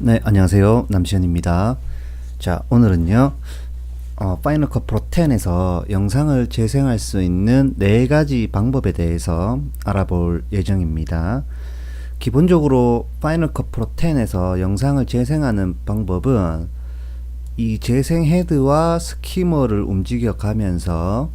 네, 안녕하세요. 남시현입니다. 자, 오늘은요, 어, 파이널 컷 프로 10에서 영상을 재생할 수 있는 네 가지 방법에 대해서 알아볼 예정입니다. 기본적으로 파이널 컷 프로 10에서 영상을 재생하는 방법은 이 재생 헤드와 스키머를 움직여 가면서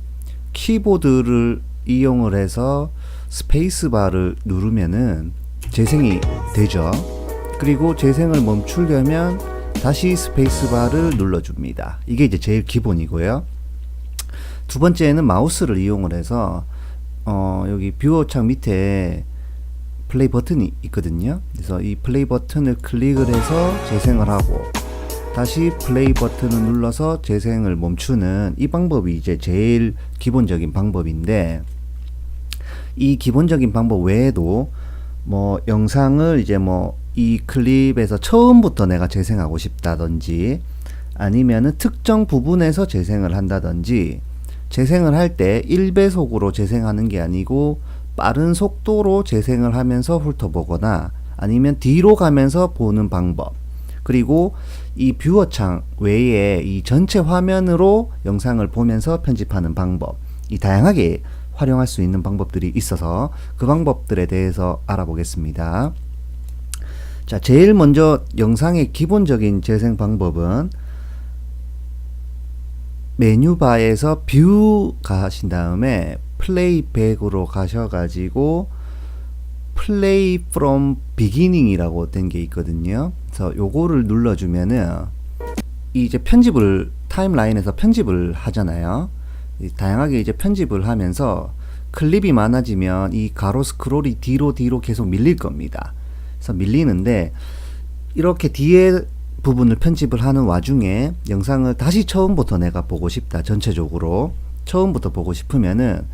키보드를 이용을 해서 스페이스바를 누르면은 재생이 되죠. 그리고 재생을 멈추려면 다시 스페이스바를 눌러줍니다. 이게 이제 제일 기본이고요. 두 번째는 마우스를 이용을 해서 어, 여기 뷰어 창 밑에 플레이 버튼이 있거든요. 그래서 이 플레이 버튼을 클릭을 해서 재생을 하고 다시 플레이 버튼을 눌러서 재생을 멈추는 이 방법이 이제 제일 기본적인 방법인데 이 기본적인 방법 외에도 뭐 영상을 이제 뭐 이 클립에서 처음부터 내가 재생하고 싶다든지 아니면은 특정 부분에서 재생을 한다든지 재생을 할 때 1배속으로 재생하는 게 아니고 빠른 속도로 재생을 하면서 훑어보거나 아니면 뒤로 가면서 보는 방법 그리고 이 뷰어 창 외에 이 전체 화면으로 영상을 보면서 편집하는 방법 이 다양하게 활용할 수 있는 방법들이 있어서 그 방법들에 대해서 알아보겠습니다. 자, 제일 먼저 영상의 기본적인 재생 방법은 메뉴바에서 뷰 가신 다음에 플레이백으로 가셔가지고 플레이 from beginning이라고 된 게 있거든요. 그래서 요거를 눌러주면은 이 이제 편집을 타임라인에서 편집을 하잖아요. 이 다양하게 이제 편집을 하면서 클립이 많아지면 이 가로 스크롤이 뒤로 뒤로 계속 밀릴 겁니다. 그래서 밀리는데 이렇게 뒤에 부분을 편집을 하는 와중에 영상을 다시 처음부터 내가 보고 싶다 전체적으로 처음부터 보고 싶으면은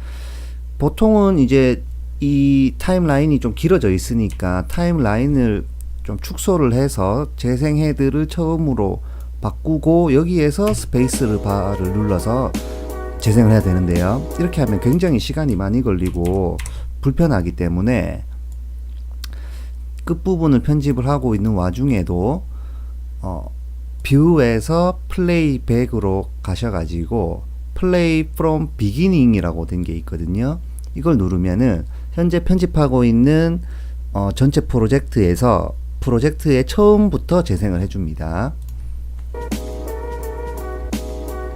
보통은 이제 이 타임라인이 좀 길어져 있으니까 타임라인을 좀 축소를 해서 재생 헤드를 처음으로 바꾸고 여기에서 스페이스를 바를 눌러서 재생을 해야 되는데요. 이렇게 하면 굉장히 시간이 많이 걸리고 불편하기 때문에 끝부분을 편집을 하고 있는 와중에도 어, 뷰에서 플레이백으로 가셔가지고 플레이 from beginning이라고 된 게 있거든요. 이걸 누르면은 현재 편집하고 있는 어, 전체 프로젝트에서 프로젝트의 처음부터 재생을 해줍니다.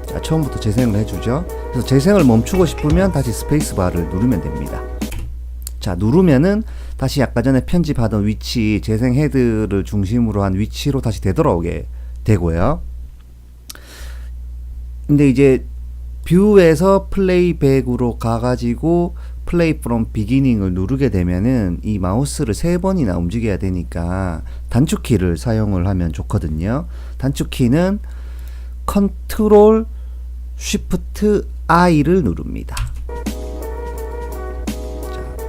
자, 처음부터 재생을 해주죠. 그래서 재생을 멈추고 싶으면 다시 스페이스바를 누르면 됩니다. 자, 누르면은 다시 아까 전에 편집하던 위치, 재생 헤드를 중심으로 한 위치로 다시 되돌아오게 되고요. 근데 이제 뷰에서 플레이백으로 가가지고 플레이 프롬 비기닝을 누르게 되면은 이 마우스를 세 번이나 움직여야 되니까 단축키를 사용을 하면 좋거든요. 단축키는 컨트롤 쉬프트 I를 누릅니다.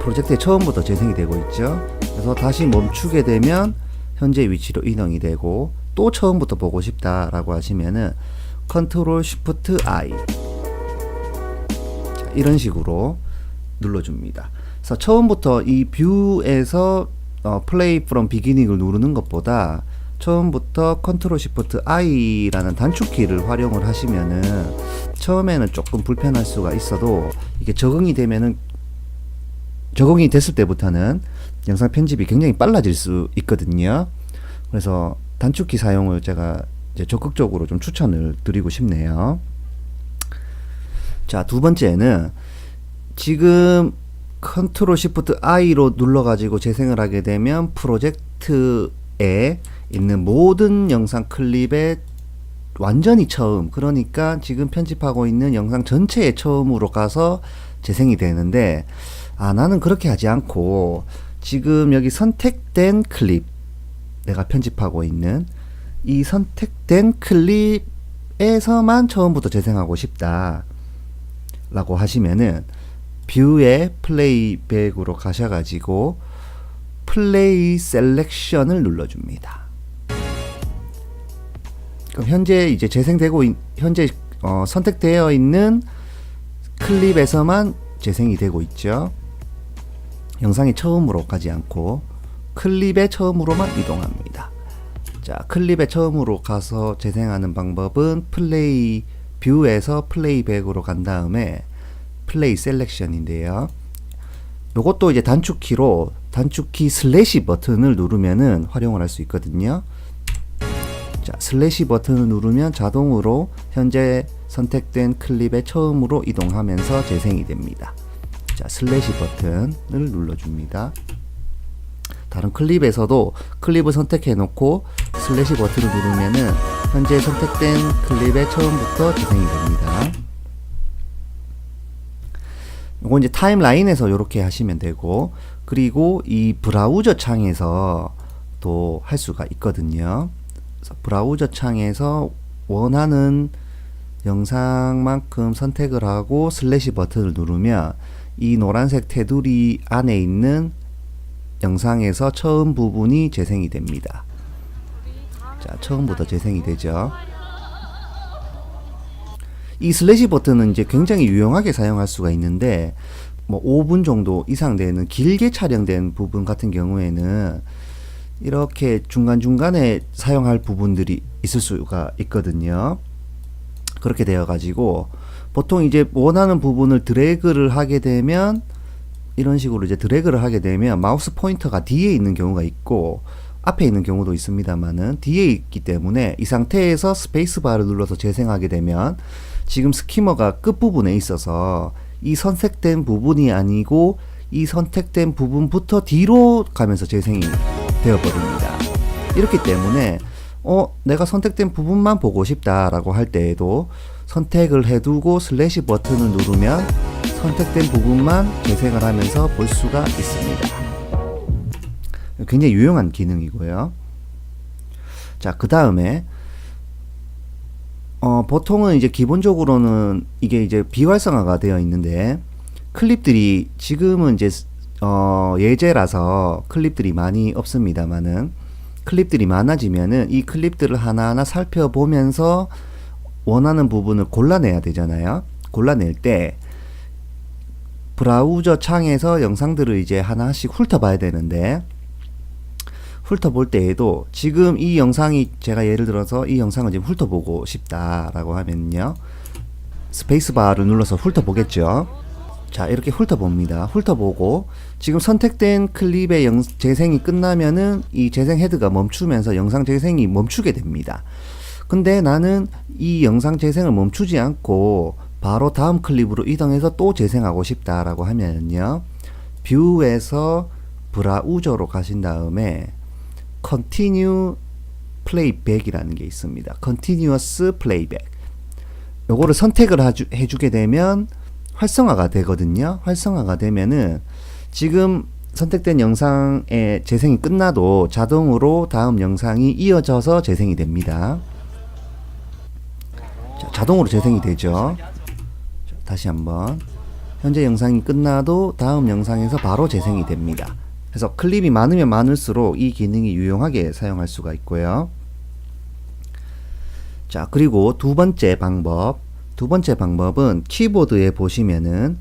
자, 프로젝트의 처음부터 재생이 되고 있죠. 그래서 다시 멈추게 되면 현재 위치로 이동이 되고 또 처음부터 보고 싶다라고 하시면은 컨트롤 쉬프트 I 자, 이런 식으로 눌러줍니다. 그래서 처음부터 이 뷰에서 어, 플레이 프롬 비기닝을 누르는 것보다 처음부터 컨트롤 시프트 I라는 단축키를 활용을 하시면은 처음에는 조금 불편할 수가 있어도 이게 적응이 되면은 적응이 됐을 때부터는 영상 편집이 굉장히 빨라질 수 있거든요. 그래서 단축키 사용을 제가 적극적으로 좀 추천을 드리고 싶네요. 자, 두 번째는 지금 컨트롤 시프트 I로 눌러 가지고 재생을 하게 되면 프로젝트에 있는 모든 영상 클립의 완전히 처음 그러니까 지금 편집하고 있는 영상 전체의 처음으로 가서 재생이 되는데 아 나는 그렇게 하지 않고 지금 여기 선택된 클립 내가 편집하고 있는 이 선택된 클립에서만 처음부터 재생하고 싶다 라고 하시면은 뷰의 플레이백으로 가셔가지고 플레이 셀렉션을 눌러줍니다. 그럼 현재 이제 재생되고 있, 현재 어, 선택되어 있는 클립에서만 재생이 되고 있죠. 영상이 처음으로 가지 않고 클립의 처음으로만 이동합니다. 자, 클립에 처음으로 가서 재생하는 방법은 플레이 뷰에서 플레이백으로 간 다음에 플레이 셀렉션인데요. 요것도 이제 단축키로 단축키 슬래시 버튼을 누르면은 활용을 할 수 있거든요. 자, 슬래시 버튼을 누르면 자동으로 현재 선택된 클립에 처음으로 이동하면서 재생이 됩니다. 자, 슬래시 버튼을 눌러줍니다. 다른 클립에서도 클립을 선택해 놓고 슬래시 버튼을 누르면은 현재 선택된 클립의 처음부터 재생이 됩니다. 요거 이제 타임라인에서 이렇게 하시면 되고 그리고 이 브라우저 창에서 또 할 수가 있거든요. 브라우저 창에서 원하는 영상만큼 선택을 하고 슬래시 버튼을 누르면 이 노란색 테두리 안에 있는 영상에서 처음 부분이 재생이 됩니다. 자, 처음부터 재생이 되죠. 이 슬래시 버튼은 이제 굉장히 유용하게 사용할 수가 있는데 뭐 5분 정도 이상 되는 길게 촬영된 부분 같은 경우에는 이렇게 중간중간에 사용할 부분들이 있을 수가 있거든요. 그렇게 되어 가지고 보통 이제 원하는 부분을 드래그를 하게 되면 이런 식으로 이제 드래그를 하게 되면 마우스 포인터가 뒤에 있는 경우가 있고 앞에 있는 경우도 있습니다만은 뒤에 있기 때문에 이 상태에서 스페이스 바를 눌러서 재생하게 되면 지금 스키머가 끝부분에 있어서 이 선택된 부분이 아니고 이 선택된 부분부터 뒤로 가면서 재생이 되어버립니다. 이렇기 때문에 어 내가 선택된 부분만 보고 싶다라고 할 때에도 선택을 해두고 슬래시 버튼을 누르면 선택된 부분만 재생을 하면서 볼 수가 있습니다. 굉장히 유용한 기능이고요. 자, 그 다음에 어, 보통은 이제 기본적으로는 이게 이제 비활성화가 되어 있는데 클립들이 지금은 이제 어, 예제라서 클립들이 많이 없습니다만은 클립들이 많아지면은 이 클립들을 하나하나 살펴보면서 원하는 부분을 골라내야 되잖아요. 골라낼 때 브라우저 창에서 영상들을 이제 하나씩 훑어봐야 되는데 훑어볼 때에도 지금 이 영상이 제가 예를 들어서 이 영상을 지금 훑어보고 싶다라고 하면요. 스페이스바를 눌러서 훑어보겠죠. 자 이렇게 훑어봅니다. 훑어보고 지금 선택된 클립의 영, 재생이 끝나면은 이 재생 헤드가 멈추면서 영상 재생이 멈추게 됩니다 근데 나는 이 영상 재생을 멈추지 않고 바로 다음 클립으로 이동해서 또 재생하고 싶다라고 하면요 뷰에서 브라우저로 가신 다음에 continue playback이라는 게 있습니다. continuous playback. 요거를 선택을 하주, 해주게 되면 활성화가 되거든요. 활성화가 되면은 지금 선택된 영상의 재생이 끝나도 자동으로 다음 영상이 이어져서 재생이 됩니다. 자, 자동으로 재생이 되죠. 자, 다시 한번. 현재 영상이 끝나도 다음 영상에서 바로 재생이 됩니다. 그래서 클립이 많으면 많을수록 이 기능이 유용하게 사용할 수가 있고요. 자, 그리고 두 번째 방법. 두 번째 방법은 키보드에 보시면은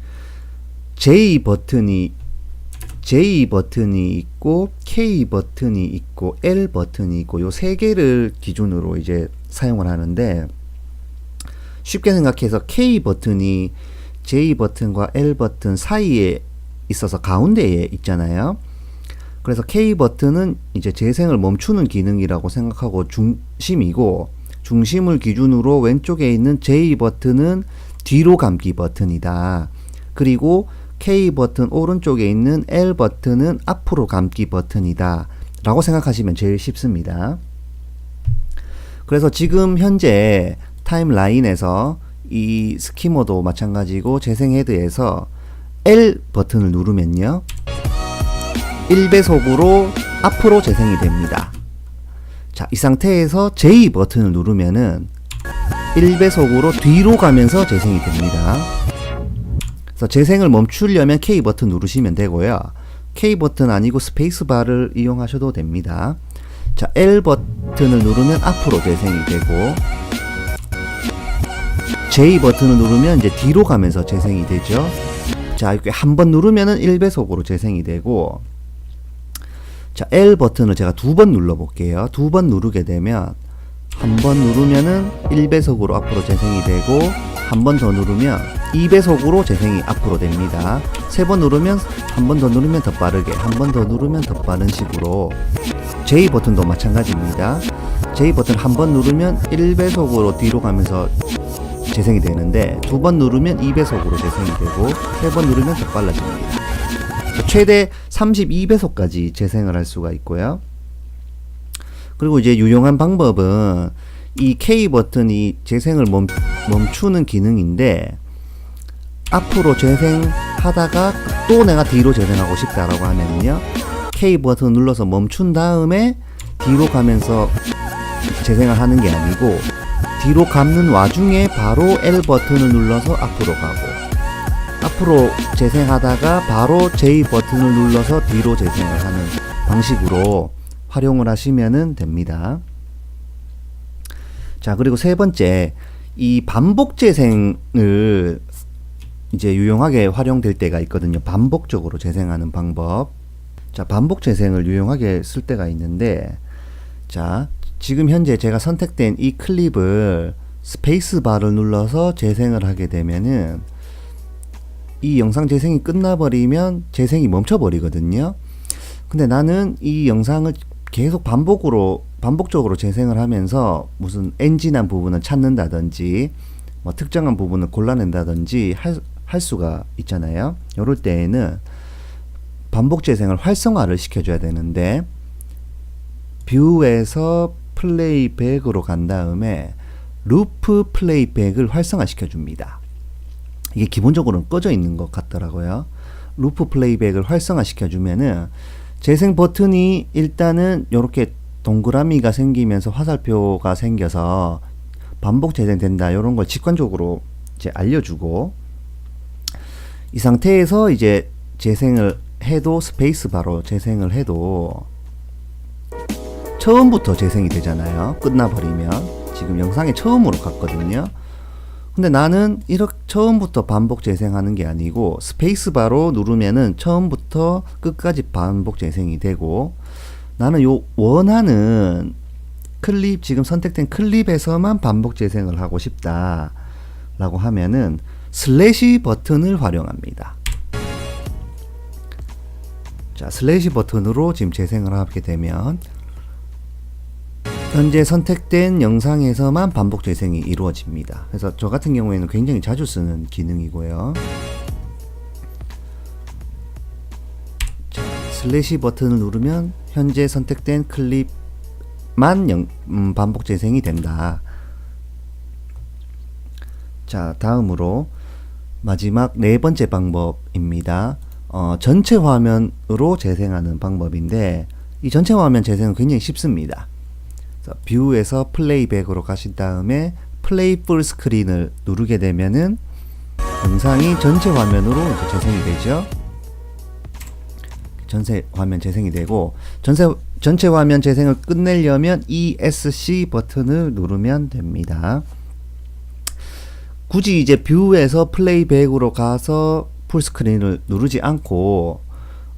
J 버튼이 J 버튼이 있고 K 버튼이 있고 L 버튼이 있고 요 세 개를 기준으로 이제 사용을 하는데 쉽게 생각해서 K 버튼이 J 버튼과 L 버튼 사이에 있어서 가운데에 있잖아요. 그래서 K 버튼은 이제 재생을 멈추는 기능이라고 생각하고 중심이고 중심을 기준으로 왼쪽에 있는 J 버튼은 뒤로 감기 버튼이다. 그리고 K 버튼 오른쪽에 있는 L 버튼은 앞으로 감기 버튼이다. 라고 생각하시면 제일 쉽습니다. 그래서 지금 현재 타임라인에서 이 스키머도 마찬가지고 재생 헤드에서 L 버튼을 누르면요. 1배속으로 앞으로 재생이 됩니다. 자, 이 상태에서 J 버튼을 누르면은 1배속으로 뒤로 가면서 재생이 됩니다. 그래서 재생을 멈추려면 K 버튼 누르시면 되고요. K 버튼 아니고 스페이스 바를 이용하셔도 됩니다. 자, L 버튼을 누르면 앞으로 재생이 되고 J 버튼을 누르면 이제 뒤로 가면서 재생이 되죠. 자, 이렇게 한 번 누르면은 1배속으로 재생이 되고 자, L 버튼을 제가 두 번 눌러 볼게요. 두 번 누르게 되면 한 번 누르면은 1배속으로 앞으로 재생이 되고 한 번 더 누르면 2배속으로 재생이 앞으로 됩니다. 세 번 누르면 한 번 더 누르면 더 빠르게, 한 번 더 누르면 더 빠른 식으로 J 버튼도 마찬가지입니다. J 버튼 한 번 누르면 1배속으로 뒤로 가면서 재생이 되는데 두 번 누르면 2배속으로 재생이 되고 세 번 누르면 더 빨라집니다. 최대 32배속까지 재생을 할 수가 있고요. 그리고 이제 유용한 방법은 이 K 버튼이 재생을 멈, 멈추는 기능인데 앞으로 재생하다가 또 내가 뒤로 재생하고 싶다라고 하면요 K 버튼 눌러서 멈춘 다음에 뒤로 가면서 재생을 하는 게 아니고 뒤로 감는 와중에 바로 L 버튼을 눌러서 앞으로 가고 앞으로 재생하다가 바로 J 버튼을 눌러서 뒤로 재생을 하는 방식으로 활용을 하시면 됩니다. 자, 그리고 세 번째, 이 반복 재생을 이제 유용하게 활용될 때가 있거든요. 반복적으로 재생하는 방법. 자, 반복 재생을 유용하게 쓸 때가 있는데, 자, 지금 현재 제가 선택된 이 클립을 스페이스 바를 눌러서 재생을 하게 되면은 이 영상 재생이 끝나버리면 재생이 멈춰버리거든요. 근데 나는 이 영상을 계속 반복으로 반복적으로 재생을 하면서 무슨 엔진한 부분을 찾는다든지 뭐 특정한 부분을 골라낸다든지 할, 할 수가 있잖아요. 이럴 때에는 반복 재생을 활성화를 시켜줘야 되는데 뷰에서 플레이백으로 간 다음에 루프 플레이백을 활성화 시켜 줍니다. 이게 기본적으로는 꺼져 있는 것 같더라고요. 루프 플레이백을 활성화 시켜 주면은 재생 버튼이 일단은 이렇게 동그라미가 생기면서 화살표가 생겨서 반복 재생된다 이런 걸 직관적으로 이제 알려주고 이 상태에서 이제 재생을 해도 스페이스 바로 재생을 해도 처음부터 재생이 되잖아요. 끝나버리면 지금 영상에 처음으로 갔거든요. 근데 나는 이렇게 처음부터 반복 재생하는 게 아니고 스페이스 바로 누르면은 처음부터 끝까지 반복 재생이 되고 나는 요 원하는 클립 지금 선택된 클립에서만 반복 재생을 하고 싶다 라고 하면은 슬래시 버튼을 활용합니다 자 슬래시 버튼으로 지금 재생을 하게 되면 현재 선택된 영상에서만 반복 재생이 이루어집니다. 그래서 저 같은 경우에는 굉장히 자주 쓰는 기능이고요. 자, 슬래시 버튼을 누르면 현재 선택된 클립만 영, 음, 반복 재생이 된다. 자, 다음으로 마지막 네 번째 방법입니다. 어, 전체 화면으로 재생하는 방법인데 이 전체 화면 재생은 굉장히 쉽습니다. 뷰에서 플레이백으로 가신 다음에 플레이 풀 스크린을 누르게 되면은 영상이 전체 화면으로 재생이 되죠. 전체 화면 재생이 되고 전체 전체 화면 재생을 끝내려면 ESC 버튼을 누르면 됩니다. 굳이 이제 뷰에서 플레이백으로 가서 풀스크린을 누르지 않고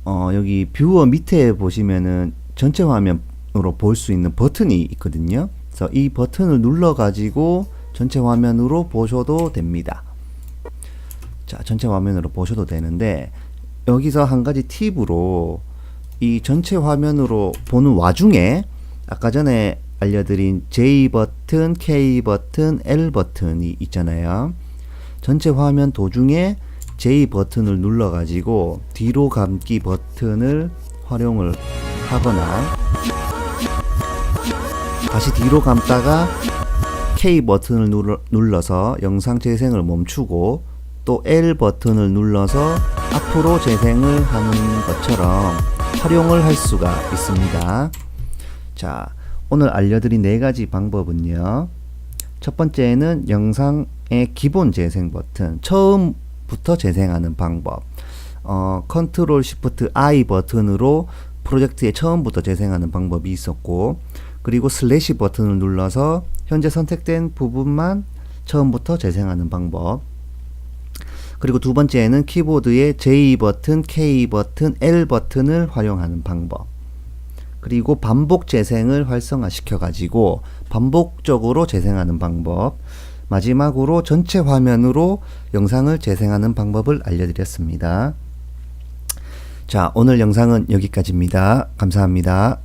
어, 여기 뷰어 밑에 보시면은 전체 화면 으로 볼 수 있는 버튼이 있거든요. 그래서 이 버튼을 눌러 가지고 전체 화면으로 보셔도 됩니다. 자, 전체 화면으로 보셔도 되는데 여기서 한 가지 팁으로 이 전체 화면으로 보는 와중에 아까 전에 알려드린 J 버튼, K 버튼, L 버튼이 있잖아요. 전체 화면 도중에 J 버튼을 눌러 가지고 뒤로 감기 버튼을 활용을 하거나 다시 뒤로 감다가 K 버튼을 눌러, 서 영상 재생을 멈추고 또 L 버튼을 눌러서 앞으로 재생을 하는 것처럼 활용을 할 수가 있습니다. 자, 오늘 알려드린 네 가지 방법은요. 첫 번째는 영상의 기본 재생 버튼, 처음부터 재생하는 방법. 어, 컨트롤 시프트 I 버튼으로 프로젝트의 처음부터 재생하는 방법이 있었고, 그리고 슬래시 버튼을 눌러서 현재 선택된 부분만 처음부터 재생하는 방법. 그리고 두 번째는 키보드의 J 버튼, K 버튼, L 버튼을 활용하는 방법. 그리고 반복 재생을 활성화시켜 가지고 반복적으로 재생하는 방법. 마지막으로 전체 화면으로 영상을 재생하는 방법을 알려드렸습니다. 자, 오늘 영상은 여기까지입니다. 감사합니다.